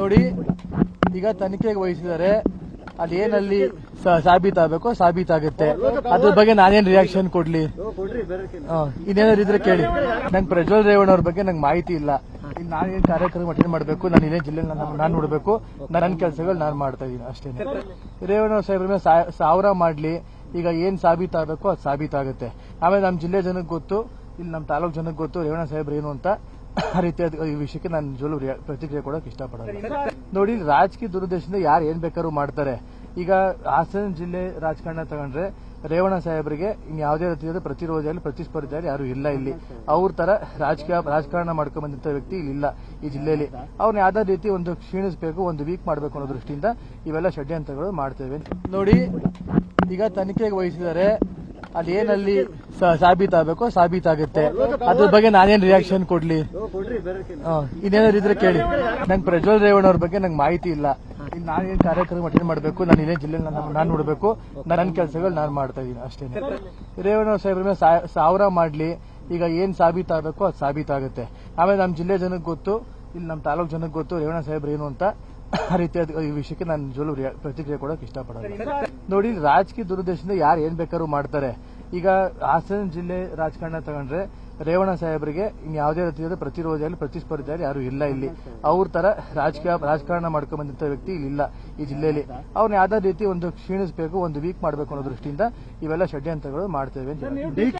ನೋಡಿ, ಈಗ ತನಿಖೆಗೆ ವಹಿಸಿದ್ದಾರೆ ಅದೇನಲ್ಲಿ ಸಾಬೀತಾಗಬೇಕೋ ಸಾಬೀತಾಗುತ್ತೆ ಅದ್ರ ಬಗ್ಗೆ ನಾನೇನ್ ರಿಯಾಕ್ಷನ್ ಕೊಡ್ಲಿ? ಇನ್ನೇನಾದ್ರು ಇದ್ರೆ ಕೇಳಿ. ನಂಗೆ ಪ್ರಜ್ವಲ್ ರೇವಣ್ಣ ಅವ್ರ ಬಗ್ಗೆ ನಂಗೆ ಮಾಹಿತಿ ಇಲ್ಲ. ಇಲ್ಲಿ ನಾನು ಏನ್ ಕಾರ್ಯಕ್ರಮ ಅಟೆಂಡ್ ಮಾಡಬೇಕು, ನಾನು ಇನ್ನೇ ಜಿಲ್ಲೆ ನಾನು ನೋಡಬೇಕು. ನನ್ನ ಕೆಲಸಗಳು ನಾನು ಮಾಡ್ತಾ ಇದ್ದೀನಿ ಅಷ್ಟೇ. ರೇವಣ್ಣ ಸಾಹೇಬ್ರ ಮೇಲೆ ಸಾವಿರ ಮಾಡ್ಲಿ. ಈಗ ಏನ್ ಸಾಬೀತಾಗಬೇಕು ಅದು ಸಾಬೀತಾಗುತ್ತೆ ಆಮೇಲೆ ನಮ್ಮ ಜಿಲ್ಲೆ ಜನಕ್ಕೆ ಗೊತ್ತು ಇಲ್ಲಿ ನಮ್ಮ ತಾಲೂಕು ಜನಕ್ಕೆ ಗೊತ್ತು ರೇವಣ್ಣ ಸಾಹೇಬ್ರು ಏನು ಅಂತ. ಆ ರೀತಿಯಾದ ಈ ವಿಷಯಕ್ಕೆ ನಾನು ನಿಜವಲ್ಲೂ ರಿಯಾ- ಪ್ರತಿಕ್ರಿಯೆ ಕೊಡೋಕೆ ಇಷ್ಟಪಡೋದು ನೋಡಿ ರಾಜಕೀಯ ದುರುದ್ದೇಶದಿಂದ ಯಾರು ಏನ್ ಬೇಕಾದ್ರೂ ಮಾಡ್ತಾರೆ. ಈಗ ಹಾಸನ ಜಿಲ್ಲೆ ರಾಜಕಾರಣ ತಗೊಂಡ್ರೆ ರೇವಣ್ಣ ಸಾಹೇಬರಿಗೆ ಇನ್ ಯಾವುದೇ ರೀತಿಯಾದ ಪ್ರತಿರೋಧ ಆಗಲಿ ಪ್ರತಿಸ್ಪರ್ಧೆ ಆಗಲಿ ಯಾರು ಇಲ್ಲ ಇಲ್ಲಿ. ಅವ್ರ ತರ ರಾಜಕೀಯ ರಾಜಕಾರಣ ಮಾಡ್ಕೊಂಡ್ ಬಂದಂತ ವ್ಯಕ್ತಿ ಇಲ್ಲಿ ಇಲ್ಲ ಈ ಜಿಲ್ಲೆಯಲ್ಲಿ. ಅವ್ರನ್ನ ಯಾವ್ದೇ ರೀತಿ ಒಂದು ಕ್ಷೀಣಿಸಬೇಕು ಒಂದು ವೀಕ್ ಮಾಡಬೇಕು ಅನ್ನೋ ದೃಷ್ಟಿಯಿಂದ ಇವೆಲ್ಲ ಷಡ್ಯಂತ್ರಗಳು ಮಾಡ್ತೇವೆ. ನೋಡಿ ಈಗ ತನಿಖೆಗೆ ವಹಿಸಿದ್ದಾರೆ ಅದೇನಲ್ಲಿ ಸಾಬೀತಾಗಬೇಕು ಸಾಬೀತಾಗುತ್ತೆ. ಅದ್ರ ಬಗ್ಗೆ ನಾನೇನ್ ರಿಯಾಕ್ಷನ್ ಕೊಡ್ಲಿ? ಇನ್ನೇನಾದ್ರು ಇದ್ರೆ ಕೇಳಿ. ನಂಗೆ ಪ್ರಜ್ವಲ್ ರೇವಣ್ಣ ಅವ್ರ ಬಗ್ಗೆ ನಂಗೆ ಮಾಹಿತಿ ಇಲ್ಲ. ಇಲ್ಲಿ ನಾನು ಏನ್ ಕಾರ್ಯಕ್ರಮ ಅಟೆಂಡ್ ಮಾಡಬೇಕು, ನಾನು ಇಲ್ಲೇ ಜಿಲ್ಲೆ ನಾನು ನೋಡಬೇಕು. ನನ್ನ ಕೆಲಸಗಳು ನಾನು ಮಾಡ್ತಾ ಇದ್ದೀನಿ ಅಷ್ಟೇ ರೇವಣ್ಣ ಸಾಹೇಬ್ರ ಮೇಲೆ ಸಾವಿರ ಮಾಡ್ಲಿ. ಈಗ ಏನ್ ಸಾಬೀತಾಗಬೇಕು ಅದು ಸಾಬೀತಾಗುತ್ತೆ. ಆಮೇಲೆ ನಮ್ಮ ಜಿಲ್ಲೆ ಜನಕ್ಕೆ ಗೊತ್ತು ಇಲ್ಲಿ ನಮ್ಮ ತಾಲೂಕು ಜನಕ್ಕೆ ಗೊತ್ತು ರೇವಣ್ಣ ಸಾಹೇಬ್ರು ಏನು ಅಂತ. ಆ ರೀತಿಯಾದ ಈ ವಿಷಯಕ್ಕೆ ನಾನು ಜೋಲು ರಿಯಾ- ಪ್ರತಿಕ್ರಿಯೆ ಕೊಡೋಕೆ ಇಷ್ಟಪಡೋದು ನೋಡಿ ರಾಜಕೀಯ ದುರುದ್ದೇಶದಿಂದ ಯಾರು ಏನ್ ಬೇಕಾದ್ರೂ ಮಾಡ್ತಾರೆ. ಈಗ ಹಾಸನ ಜಿಲ್ಲೆ ರಾಜಕಾರಣ ತಗೊಂಡ್ರೆ ರೇವಣ ಸಾಹೇಬರಿಗೆ ಇನ್ ಯಾವುದೇ ರೀತಿಯಾದ ಪ್ರತಿರೋಧ ಆಗಲಿ ಪ್ರತಿಸ್ಪರ್ಧೆ ಆಗಲಿ ಯಾರು ಇಲ್ಲ ಇಲ್ಲಿ ಅವ್ರ ತರ ರಾಜಕೀಯ, ರಾಜಕಾರಣ ಮಾಡ್ಕೊಂಡ್ ಬಂದಂತ ವ್ಯಕ್ತಿ ಇಲ್ಲಿ ಇಲ್ಲ ಈ ಜಿಲ್ಲೆಯಲ್ಲಿ ಅವ್ರನ್ನ ಯಾವ್ದಾದ ರೀತಿ ಒಂದು ಕ್ಷೀಣಿಸಬೇಕು, ಒಂದು ವೀಕ್ ಮಾಡಬೇಕು ಅನ್ನೋ ದೃಷ್ಟಿಯಿಂದ ಇವೆಲ್ಲ ಷಡ್ಯಂತ್ರಗಳು ಮಾಡ್ತೇವೆ.